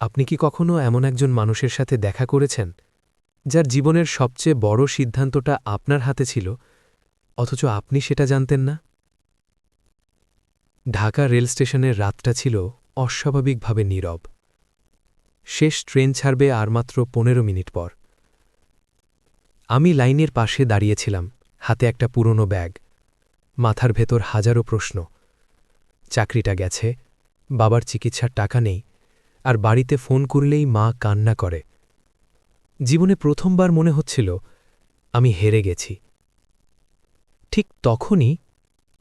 আপনি কি কখনো এমন একজন মানুষের সাথে দেখা করেছেন, যার জীবনের সবচেয়ে বড় সিদ্ধান্তটা আপনার হাতে ছিল, অথচ আপনি সেটা জানতেন না? ঢাকা রেল স্টেশনের রাতটা ছিল অস্বাভাবিকভাবে নীরব। শেষ ট্রেন ছাড়বে আর মাত্র পনেরো মিনিট পর। আমি লাইনের পাশে দাঁড়িয়েছিলাম, হাতে একটা পুরনো ব্যাগ। মাথার ভেতর হাজারো প্রশ্ন। চাকরিটা গেছে, বাবার চিকিৎসার টাকা নেই আর বাড়িতে ফোন করলেই মা কান্না করে। জীবনে প্রথমবার মনে হচ্ছিল, আমি হেরে গেছি। ঠিক তখনই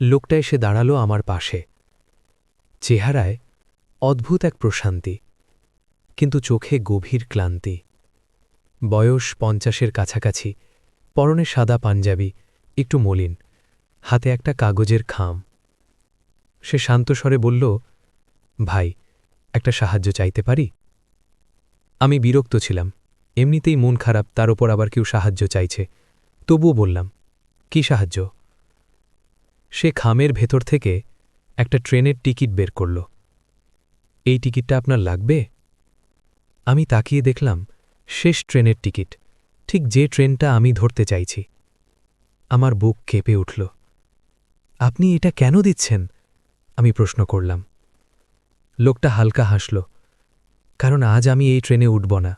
লোকটা এসে দাঁড়াল আমার পাশে। চেহারায় অদ্ভুত এক প্রশান্তি, কিন্তু চোখে গভীর ক্লান্তি। বয়স পঞ্চাশের কাছাকাছি, পরনে সাদা পাঞ্জাবি, একটু মলিন, হাতে একটা কাগজের খাম। সে শান্তস্বরে বলল, ভাই একটা সাহায্য চাইতে পারি? আমি বিরক্ত ছিলাম। এমনিতেই মন খারাপ, তার ওপর আবার কেউ সাহায্য চাইছে। তবুও বললাম, কি সাহায্য? সে খামের ভেতর থেকে একটা ট্রেনের টিকিট বের করল। এই টিকিটটা আপনার লাগবে? আমি তাকিয়ে দেখলাম, শেষ ট্রেনের টিকিট। ঠিক যে ট্রেনটা আমি ধরতে চাইছি। আমার বুক কেঁপে উঠল। আপনি এটা কেন দিচ্ছেন? আমি প্রশ্ন করলাম। লোকটা হালকা হাসল। কারণ আজ আমি এই ট্রেনে উঠব না।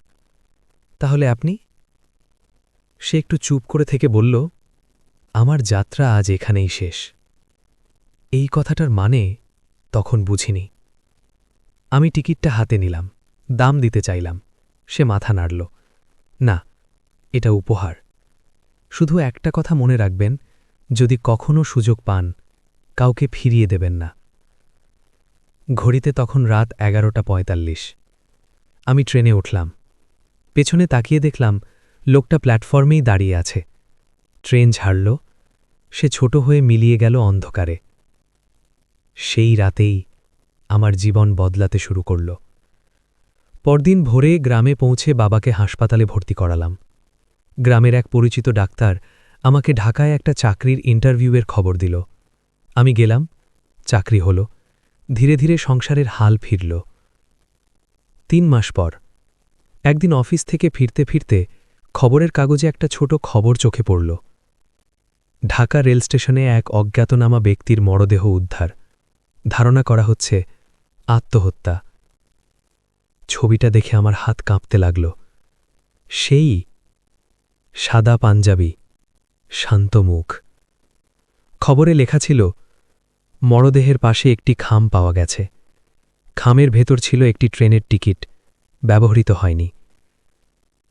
তাহলে আপনি? সে একটু চুপ করে থেকে বলল, আমার যাত্রা আজ এখানেই শেষ। এই কথাটার মানে তখন বুঝিনি। আমি টিকিটটা হাতে নিলাম, দাম দিতে চাইলাম। সে মাথা নাড়ল, না, এটা উপহার। শুধু একটা কথা মনে রাখবেন, যদি কখনও সুযোগ পান, কাউকে ফিরিয়ে দেবেন না। ঘড়িতে তখন রাত এগারোটা পঁয়তাল্লিশ। আমি ট্রেনে উঠলাম। পেছনে তাকিয়ে দেখলাম লোকটা প্ল্যাটফর্মেই দাঁড়িয়ে আছে। ট্রেন ঝাড়ল। সে ছোট হয়ে মিলিয়ে গেল অন্ধকারে। সেই রাতেই আমার জীবন বদলাতে শুরু করল। পরদিন ভোরে গ্রামে পৌঁছে বাবাকে হাসপাতালে ভর্তি করালাম। গ্রামের এক পরিচিত ডাক্তার আমাকে ঢাকায় একটা চাকরির ইন্টারভিউয়ের খবর দিল। আমি গেলাম, চাকরি হল। ধীরে ধীরে সংসারের হাল ফিরল। তিন মাস পর, একদিন অফিস থেকে ফিরতে ফিরতে খবরের কাগজে একটা ছোট খবর চোখে পড়ল। ঢাকা রেল স্টেশনে এক অজ্ঞাতনামা ব্যক্তির মরদেহ উদ্ধার। ধারণা করা হচ্ছে, আত্মহত্যা। ছবিটা দেখে আমার হাত কাঁপতে লাগল। সেই সাদা পাঞ্জাবি, শান্ত মুখ। খবরে লেখা ছিল মরদেহের পাশে একটি খাম পাওয়া গেছে। খামের ভেতর ছিল একটি ট্রেনের টিকিট। ব্যবহৃত হয়নি।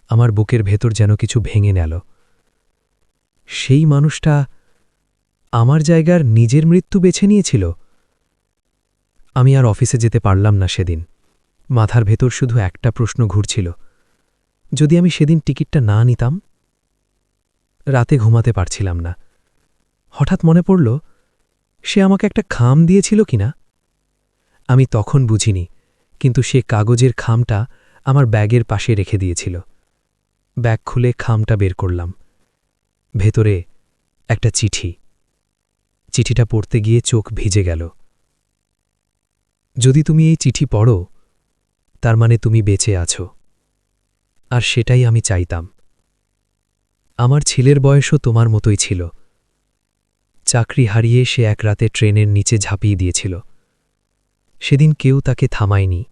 আমার বুকের ভেতর যেন কিছু ভেঙে নেল। সেই মানুষটা আমার জায়গার নিজের মৃত্যু বেছে নিয়েছিল। আমি আর অফিসে যেতে পারলাম না সেদিন। মাথার ভেতর শুধু একটা প্রশ্ন ঘুরছিল। যদি আমি সেদিন টিকিটটা না নিতাম? রাতে ঘুমাতে পারছিলাম না। হঠাৎ মনে পড়ল সে আমাকে একটা খাম দিয়েছিল কিনা? আমি তখন বুঝিনি, কিন্তু সে কাগজের খামটা আমার ব্যাগের পাশে রেখে দিয়েছিল। ব্যাগ খুলে খামটা বের করলাম। ভেতরে একটা চিঠি। চিঠিটা পড়তে গিয়ে চোখ ভিজে গেল। যদি তুমি এই চিঠি পড়ো, তার মানে তুমি বেঁচে আছো। আর সেটাই আমি চাইতাম। আমার ছেলের বয়সও তোমার মতোই ছিল। চাকরি হারিয়ে সে এক রাতে ট্রেনের নিচে ঝাঁপিয়ে দিয়েছিল। সেদিন কেউ তাকে থামায়নি।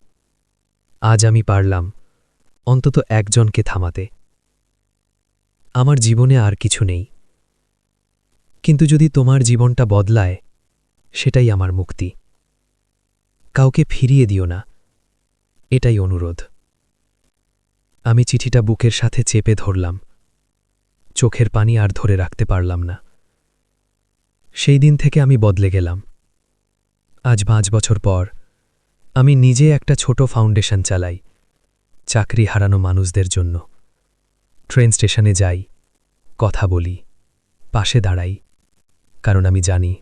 আজ আমি পারলাম, অন্তত একজনকে থামাতে। আমার জীবনে আর কিছু নেই। কিন্তু যদি তোমার জীবনটা বদলায়, সেটাই আমার মুক্তি। কাউকে ফিরিয়ে দিও না। এটাই অনুরোধ। আমি চিঠিটা বুকের সাথে চেপে ধরলাম। চোখের পানি আর ধরে রাখতে পারলাম না। সেই দিন থেকে আমি বদলে গেলাম। আজ পাঁচ বছর পর আমি নিজে একটা ছোট ফাউন্ডেশন চালাই, চাকরি হারানো মানুষদের জন্য। ট্রেন স্টেশনে যাই, কথা বলি, পাশে দাঁড়াই, কারণ আমি জানি,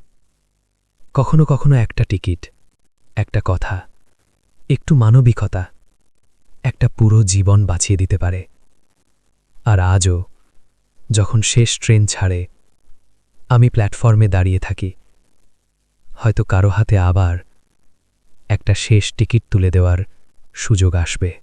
কখনো কখনো একটা টিকিট, একটা কথা, একটু মানবিকতা, একটা পুরো জীবন বাঁচিয়ে দিতে পারে। আর আজও যখন শেষ ট্রেন ছাড়ে আমি প্ল্যাটফর্মে দাঁড়িয়ে থাকি। হয়তো কারও হাতে আবার একটা শেষ টিকিট তুলে দেওয়ার সুযোগ আসবে।